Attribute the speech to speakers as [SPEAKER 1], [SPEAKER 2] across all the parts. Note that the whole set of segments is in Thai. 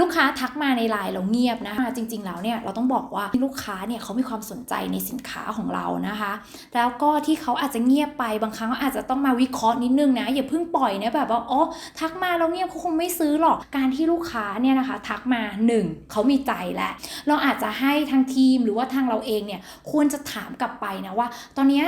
[SPEAKER 1] ลูกค้าทักมาในไลน์เราเงียบนะคะจริง ๆ แล้วเนี่ยเราต้องบอกว่าลูกค้าเนี่ยเขามีความสนใจในสินค้าของเรานะคะ แล้วก็ที่เขาอาจจะเงียบไปบางครั้งอาจจะต้องมาวิเคราะห์นิดนึงนะอย่าเพิ่งปล่อยนะแบบว่าอ๋อทักมาเราเงียบเขาคงไม่ซื้อหรอกการที่ลูกค้าเนี่ยนะคะ ทักมาหนึ่งเขามีใจแล้วเราอาจจะให้ทางทีมหรือว่าทางเราเองเนี่ยควรจะถามกลับไปนะว่า ตอนเนี้ย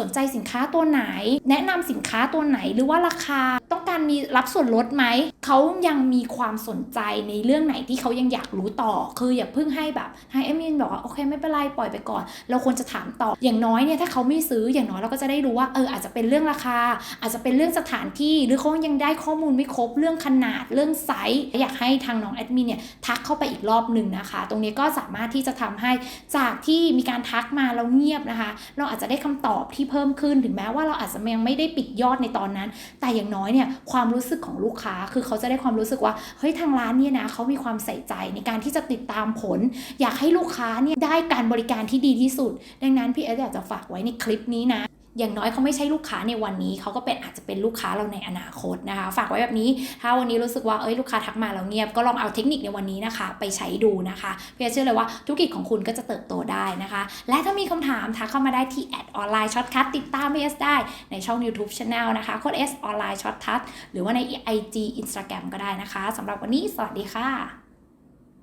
[SPEAKER 1] สนใจสินค้าตัวไหน แนะนำสินค้าตัวไหนหรือว่าราคาต้องการมีรับส่วนลดไหมเขายังมีความสนใจในเรื่องไหนที่เขายังอยากรู้ต่อ คืออย่าเพิ่งให้แบบให้เอมินบอกว่าโอเคไม่เป็นไรปล่อยไปก่อน เราควรจะถามต่อ อย่างน้อยเนี่ยถ้าเขาไม่ซื้ออย่างน้อยเราก็จะได้รู้ว่าเอออาจจะเป็นเรื่องราคา อาจจะเป็นเรื่องสถานที่หรือเขายังได้ข้อมูลไม่ครบเรื่องขนาดเรื่องไซส์อยากให้ทางน้องแอดมินเนี่ยทักเข้าไปอีกรอบหนึ่งนะคะ ตรงนี้ก็สามารถที่จะทำให้จากที่มีการทักมาเราเงียบนะคะ เราอาจจะได้คำตอบที่เพิ่มขึ้นถึงแม้ว่าเราอาจจะยังไม่ได้ปิดยอดในตอนนั้น แต่อย่างน้อยเนี่ยความรู้สึกของลูกค้าคือเขาจะได้ความรู้สึกว่าเฮ้ยทางร้านเนี่ยนะเขามีความใส่ใจในการที่จะติดตามผล อยากให้ลูกค้าเนี่ยได้การบริการที่ดีที่สุด ดังนั้นพี่เอสอยากจะฝากไว้ในคลิปนี้นะ อย่างน้อยเขาไม่ใช่ลูกค้าในวันนี้ เขาก็เป็นอาจจะเป็นลูกค้าเราในอนาคตนะคะ ฝากไว้แบบนี้ ถ้าวันนี้รู้สึกว่าเอ้ยลูกค้าทักมาแล้วเงียบ ก็ลองเอาเทคนิคในวันนี้นะคะ ไปใช้ดูนะคะเพี่อเชื่อเลยว่าธุรกิจของคุณก็จะเติบโตได้นะคะ และถ้ามีคำถามทักเข้ามาได้ที่แอดออนไลน์ช็อตคัทติดตามพี่เอสได้ในช่อง YouTube Channel นะคะโค้ด S อสออนไลน์ช็อตคัทหรือว่าใน IG Instagram ก็ได้นะคะสำหรับวันนี้สวัสดีค่ะ